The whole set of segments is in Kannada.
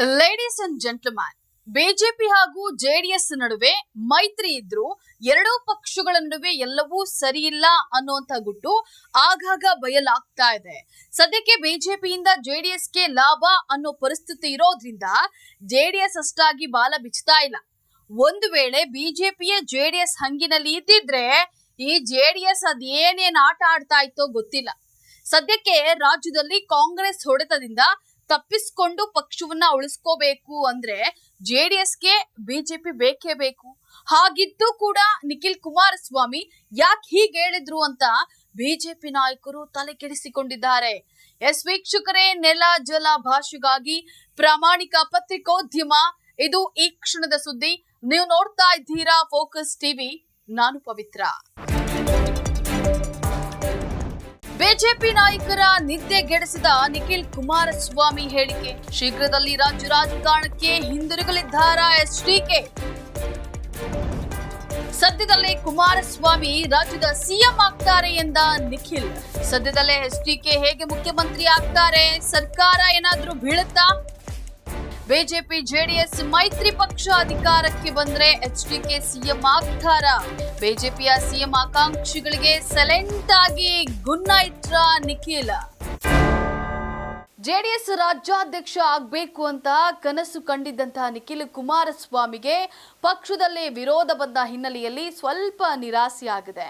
ಲೇಡೀಸ್ ಅಂಡ್ ಜೆಂಟ್ಲ್ಮ್ಯಾನ್ ಬಿಜೆಪಿ ಹಾಗೂ ಜೆಡಿಎಸ್ ನಡುವೆ ಮೈತ್ರಿ ಇದ್ರು, ಎರಡೂ ಪಕ್ಷಗಳ ನಡುವೆ ಎಲ್ಲವೂ ಸರಿಯಿಲ್ಲ ಅನ್ನುವಂತ ಗುಟ್ಟು ಆಗಾಗ ಬಯಲಾಗ್ತಾ ಇದೆ. ಸದ್ಯಕ್ಕೆ ಬಿಜೆಪಿಯಿಂದ ಜೆಡಿಎಸ್ಗೆ ಲಾಭ ಅನ್ನೋ ಪರಿಸ್ಥಿತಿ ಇರೋದ್ರಿಂದ ಜೆಡಿಎಸ್ ಅಷ್ಟಾಗಿ ಬಾಲ ಬಿಚ್ತಾ ಇಲ್ಲ. ಒಂದು ವೇಳೆ ಬಿಜೆಪಿಯ ಜೆಡಿಎಸ್ ಹಂಗಿನಲ್ಲಿ ಇದ್ದಿದ್ರೆ ಈ ಜೆಡಿಎಸ್ ಅದೇನೇನು ಆಟ ಆಡ್ತಾ ಇತ್ತೋ ಗೊತ್ತಿಲ್ಲ. ಸದ್ಯಕ್ಕೆ ರಾಜ್ಯದಲ್ಲಿ ಕಾಂಗ್ರೆಸ್ ಹೊಡೆತದಿಂದ ತಪ್ಪಿಸ್ಕೊಂಡು ಪಕ್ಷವನ್ನ ಉಳಿಸ್ಕೋಬೇಕು ಅಂದ್ರೆ ಜೆಡಿಎಸ್ಗೆ ಬಿಜೆಪಿ ಬೇಕೇ ಬೇಕು. ಹಾಗಿದ್ದು ಕೂಡ ನಿಖಿಲ್ ಕುಮಾರಸ್ವಾಮಿ ಯಾಕೆ ಹೀಗೆ ಹೇಳಿದ್ರು ಅಂತ ಬಿಜೆಪಿ ನಾಯಕರು ತಲೆ ಕೆಡಿಸಿಕೊಂಡಿದ್ದಾರೆ. ಎಸ್ ವೀಕ್ಷಕರೇ, ನೆಲ ಜಲ ಭಾಷೆಗಾಗಿ ಪ್ರಾಮಾಣಿಕ ಪತ್ರಿಕೋದ್ಯಮ. ಇದು ಈ ಕ್ಷಣದ ಸುದ್ದಿ. ನೀವು ನೋಡ್ತಾ ಇದ್ದೀರಾ ಫೋಕಸ್ ಟಿವಿ. ನಾನು ಪವಿತ್ರ. ಬಿಜೆಪಿ ನಾಯಕರ ನಿದ್ದೆಗೆಡಿಸಿದ ನಿಖಿಲ್ ಕುಮಾರಸ್ವಾಮಿ ಹೇಳಿಕೆ. ಶೀಘ್ರದಲ್ಲಿ ರಾಜ್ಯ ರಾಜಕಾರಣಕ್ಕೆ ಹಿಂದಿರುಗಲಿದ್ದಾರಾ ಎಸ್ಡಿಕೆ? ಸದ್ಯದಲ್ಲೇ ಕುಮಾರಸ್ವಾಮಿ ರಾಜ್ಯದ ಸಿಎಂ ಆಗ್ತಾರೆ ಎಂದ ನಿಖಿಲ್. ಸದ್ಯದಲ್ಲೇ ಎಸ್ಡಿಕೆ ಹೇಗೆ ಮುಖ್ಯಮಂತ್ರಿ ಆಗ್ತಾರೆ? ಸರ್ಕಾರ ಏನಾದರೂ ಬೀಳುತ್ತಾ? ಬಿಜೆಪಿ ಜೆಡಿಎಸ್ ಮೈತ್ರಿ ಪಕ್ಷ ಅಧಿಕಾರಕ್ಕೆ ಬಂದ್ರೆ ಎಚ್ಡಿಕೆ ಸಿಎಂ ಆಗ್ತಾರ. ಬಿಜೆಪಿಯ ಸಿಎಂ ಆಕಾಂಕ್ಷಿಗಳಿಗೆ ಸೈಲೆಂಟ್ ಆಗಿ ಗುನ್ನೈತ್ರ ನಿಖಿಲ್. ಜೆಡಿಎಸ್ ರಾಜ್ಯಾಧ್ಯಕ್ಷ ಆಗಬೇಕು ಅಂತ ಕನಸು ಕಂಡಿದ್ದಂತಹ ನಿಖಿಲ್ ಕುಮಾರಸ್ವಾಮಿಗೆ ಪಕ್ಷದಲ್ಲಿ ವಿರೋಧ ಬಂದ ಹಿನ್ನೆಲೆಯಲ್ಲಿ ಸ್ವಲ್ಪ ನಿರಾಸೆಯಾಗಿದೆ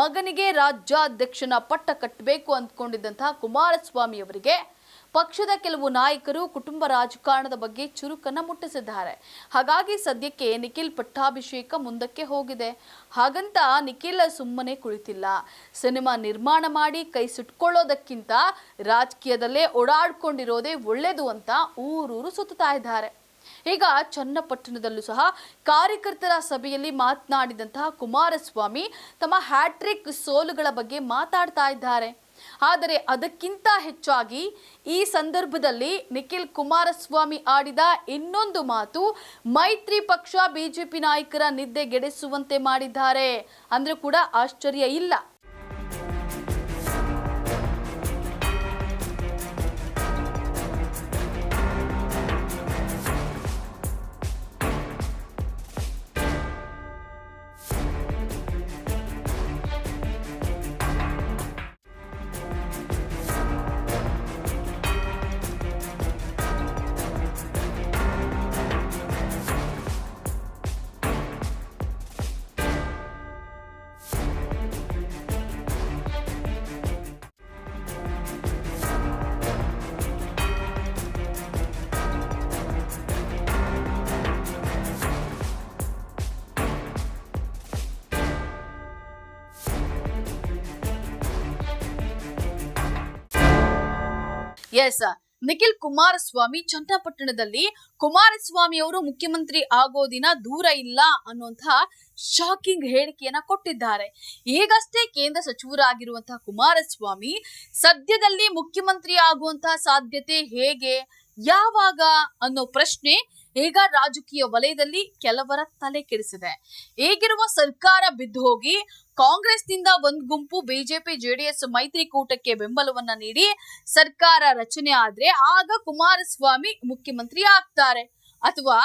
ಮಗನಿಗೆ ರಾಜ್ಯಾಧ್ಯಕ್ಷನ ಪಟ್ಟ ಕಟ್ಟಬೇಕು ಅಂದ್ಕೊಂಡಿದ್ದಂತಹ ಕುಮಾರಸ್ವಾಮಿ ಅವರಿಗೆ ಪಕ್ಷದ ಕೆಲವು ನಾಯಕರು ಕುಟುಂಬ ರಾಜಕಾರಣದ ಬಗ್ಗೆ ಚುರುಕನ್ನು ಮುಟ್ಟಿಸಿದ್ದಾರೆ. ಹಾಗಾಗಿ ಸದ್ಯಕ್ಕೆ ನಿಖಿಲ್ ಪಟ್ಟಾಭಿಷೇಕ ಮುಂದಕ್ಕೆ ಹೋಗಿದೆ. ಹಾಗಂತ ನಿಖಿಲ್ ಸುಮ್ಮನೆ ಕುಳಿತಿಲ್ಲ. ಸಿನಿಮಾ ನಿರ್ಮಾಣ ಮಾಡಿ ಕೈ ಸುಟ್ಕೊಳ್ಳೋದಕ್ಕಿಂತ ರಾಜಕೀಯದಲ್ಲೇ ಓಡಾಡ್ಕೊಂಡಿರೋದೇ ಒಳ್ಳೇದು ಅಂತ ಊರೂರು ಸುತ್ತಾ ಇದ್ದಾರೆ. ಈಗ ಚನ್ನಪಟ್ಟಣದಲ್ಲೂ ಸಹ ಕಾರ್ಯಕರ್ತರ ಸಭೆಯಲ್ಲಿ ಮಾತನಾಡಿದಂತಹ ಕುಮಾರಸ್ವಾಮಿ ತಮ್ಮ ಹ್ಯಾಟ್ರಿಕ್ ಸೋಲುಗಳ ಬಗ್ಗೆ ಮಾತಾಡ್ತಾ ಇದ್ದಾರೆ. ಆದರೆ ಅದಕ್ಕಿಂತ ಹೆಚ್ಚಾಗಿ ಈ ಸಂದರ್ಭದಲ್ಲಿ ನಿಖಿಲ್ ಕುಮಾರಸ್ವಾಮಿ ಆಡಿದ ಇನ್ನೊಂದು ಮಾತು, ಮೈತ್ರಿ ಪಕ್ಷ ಬಿಜೆಪಿ ನಾಯಕರ ನಿದ್ದೆಗೆಡಿಸುವಂತೆ ಮಾಡಿದ್ದಾರೆ. ಅಂದ್ರೆ ಕೂಡ ಆಶ್ಚರ್ಯ ಇಲ್ಲ. ಎಸ್ ನಿಖಿಲ್ ಕುಮಾರಸ್ವಾಮಿ ಚನ್ನಪಟ್ಟಣದಲ್ಲಿ ಕುಮಾರಸ್ವಾಮಿ ಅವರು ಮುಖ್ಯಮಂತ್ರಿ ಆಗೋ ದಿನ ದೂರ ಇಲ್ಲ ಅನ್ನುವಂತಹ ಶಾಕಿಂಗ್ ಹೇಳಿಕೆಯನ್ನ ಕೊಟ್ಟಿದ್ದಾರೆ. ಈಗಷ್ಟೇ ಕೇಂದ್ರ ಸಚಿವರಾಗಿರುವಂತಹ ಕುಮಾರಸ್ವಾಮಿ ಸದ್ಯದಲ್ಲಿ ಮುಖ್ಯಮಂತ್ರಿ ಆಗುವಂತಹ ಸಾಧ್ಯತೆ ಹೇಗೆ? ಯಾವಾಗ? ಅನ್ನೋ ಪ್ರಶ್ನೆ ಈಗ ರಾಜಕೀಯ ವಲಯದಲ್ಲಿ ಕೆಲವರ ತಲೆ ಕೆಡಿಸಿದೆ. ಈಗಿರುವ ಸರ್ಕಾರ ಬಿದ್ದು ಹೋಗಿ, ಕಾಂಗ್ರೆಸ್ನಿಂದ ಒಂದ್ ಗುಂಪು ಬಿಜೆಪಿ, ಜೆಡಿಎಸ್ ಮೈತ್ರಿಕೂಟಕ್ಕೆ ಬೆಂಬಲವನ್ನ ನೀಡಿ ಸರ್ಕಾರ ರಚನೆ ಆದ್ರೆ ಆಗ ಕುಮಾರಸ್ವಾಮಿ ಮುಖ್ಯಮಂತ್ರಿ ಆಗ್ತಾರೆ. ಅಥವಾ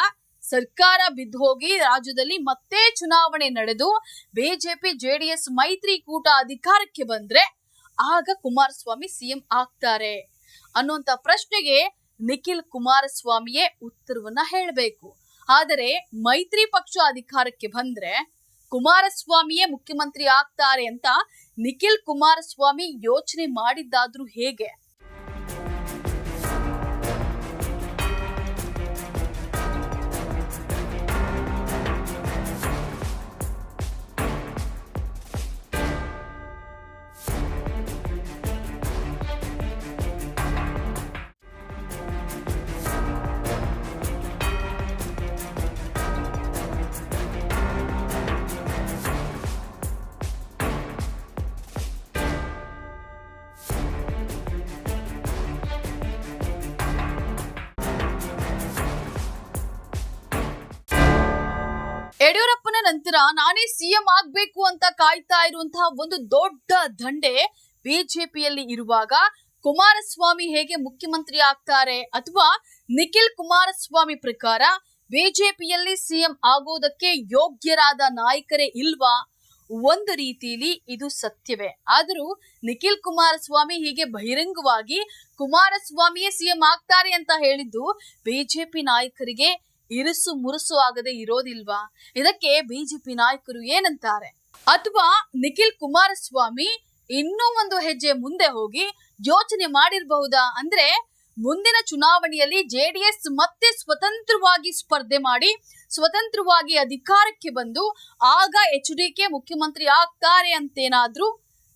ಸರ್ಕಾರ ಬಿದ್ದು ಹೋಗಿ ರಾಜ್ಯದಲ್ಲಿ ಮತ್ತೆ ಚುನಾವಣೆ ನಡೆದು ಬಿಜೆಪಿ, ಜೆಡಿಎಸ್ ಮೈತ್ರಿಕೂಟ ಅಧಿಕಾರಕ್ಕೆ ಬಂದ್ರೆ ಆಗ ಕುಮಾರಸ್ವಾಮಿ ಸಿಎಂ ಆಗ್ತಾರೆ ಅನ್ನುವಂತ ಪ್ರಶ್ನೆಗೆ ನಿಖಿಲ್ ಕುಮಾರಸ್ವಾಮಿಯೇ ಉತ್ತರವನ್ನ ಹೇಳಬೇಕು. ಆದರೆ ಮೈತ್ರಿ ಪಕ್ಷ ಅಧಿಕಾರಕ್ಕೆ ಬಂದ್ರೆ ಕುಮಾರಸ್ವಾಮಿಯೇ ಮುಖ್ಯಮಂತ್ರಿ ಆಗ್ತಾರೆ ಅಂತ ನಿಖಿಲ್ ಕುಮಾರಸ್ವಾಮಿ ಯೋಚನೆ ಮಾಡಿದ್ದಾದ್ರೂ ಹೇಗೆ? ನಂತರ ನಾನೇ ಸಿಎಂ ಆಗ್ಬೇಕು ಅಂತ ಕಾಯ್ತಾ ಇರುವಂತಹ ಒಂದು ದೊಡ್ಡ ದಂಡೆ ಬಿಜೆಪಿಯಲ್ಲಿ ಇರುವಾಗ ಕುಮಾರಸ್ವಾಮಿ ಹೇಗೆ ಮುಖ್ಯಮಂತ್ರಿ ಆಗ್ತಾರೆ ಅಥವಾ ನಿಖಿಲ್ ಕುಮಾರಸ್ವಾಮಿ ಪ್ರಕಾರ ಬಿಜೆಪಿಯಲ್ಲಿ ಸಿಎಂ ಆಗೋದಕ್ಕೆ ಯೋಗ್ಯರಾದ ನಾಯಕರೇ ಇಲ್ವಾ? ಒಂದು ರೀತಿಯಲ್ಲಿ ಇದು ಸತ್ಯವೇ. ಆದರೂ ನಿಖಿಲ್ ಕುಮಾರಸ್ವಾಮಿ ಹೀಗೆ ಬಹಿರಂಗವಾಗಿ ಕುಮಾರಸ್ವಾಮಿಯೇ ಸಿಎಂ ಆಗ್ತಾರೆ ಅಂತ ಹೇಳಿದ್ದು ಬಿಜೆಪಿ ನಾಯಕರಿಗೆ ಇರುಸು ಮುರುಸು ಆಗದೆ ಇರೋದಿಲ್ವಾ? ಇದಕ್ಕೆ ಬಿಜೆಪಿ ನಾಯಕರು ಏನಂತಾರೆ? ಅಥವಾ ನಿಖಿಲ್ ಕುಮಾರಸ್ವಾಮಿ ಇನ್ನೂ ಒಂದು ಹೆಜ್ಜೆ ಮುಂದೆ ಹೋಗಿ ಯೋಚನೆ ಮಾಡಿರಬಹುದಾ? ಅಂದ್ರೆ ಮುಂದಿನ ಚುನಾವಣೆಯಲ್ಲಿ ಜೆಡಿಎಸ್ ಮತ್ತೆ ಸ್ವತಂತ್ರವಾಗಿ ಸ್ಪರ್ಧೆ ಮಾಡಿ, ಸ್ವತಂತ್ರವಾಗಿ ಅಧಿಕಾರಕ್ಕೆ ಬಂದು ಆಗ ಎಚ್ ಡಿ ಕೆ ಮುಖ್ಯಮಂತ್ರಿ ಆಗ್ತಾರೆ ಅಂತೇನಾದ್ರೂ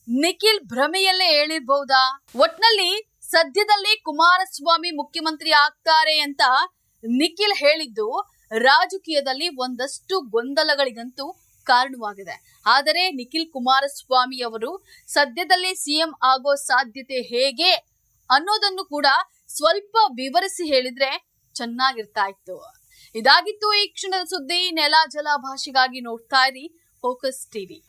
ನಿಖಿಲ್ ಭ್ರಮೆಯಲ್ಲೇ ಹೇಳಿರ್ಬಹುದಾ? ಒಟ್ನಲ್ಲಿ ಸದ್ಯದಲ್ಲಿ ಕುಮಾರಸ್ವಾಮಿ ಮುಖ್ಯಮಂತ್ರಿ ಆಗ್ತಾರೆ ಅಂತ ನಿಖಿಲ್ ಹೇಳಿದ್ದು ರಾಜಕೀಯದಲ್ಲಿ ಒಂದಷ್ಟು ಗೊಂದಲಗಳಿಗಂತೂ ಕಾರಣವಾಗಿದೆ. ಆದರೆ ನಿಖಿಲ್ ಕುಮಾರಸ್ವಾಮಿ ಅವರು ಸದ್ಯದಲ್ಲೇ ಸಿಎಂ ಆಗೋ ಸಾಧ್ಯತೆ ಹೇಗೆ ಅನ್ನೋದನ್ನು ಕೂಡ ಸ್ವಲ್ಪ ವಿವರಿಸಿ ಹೇಳಿದ್ರೆ ಚೆನ್ನಾಗಿರ್ತಾ ಇತ್ತು. ಇದಾಗಿತ್ತು ಈ ಕ್ಷಣದ ಸುದ್ದಿ. ನೆಲ ಜಲ ಭಾಷೆಗಾಗಿ ನೋಡ್ತಾ ಇರಿ ಫೋಕಸ್ ಟಿವಿ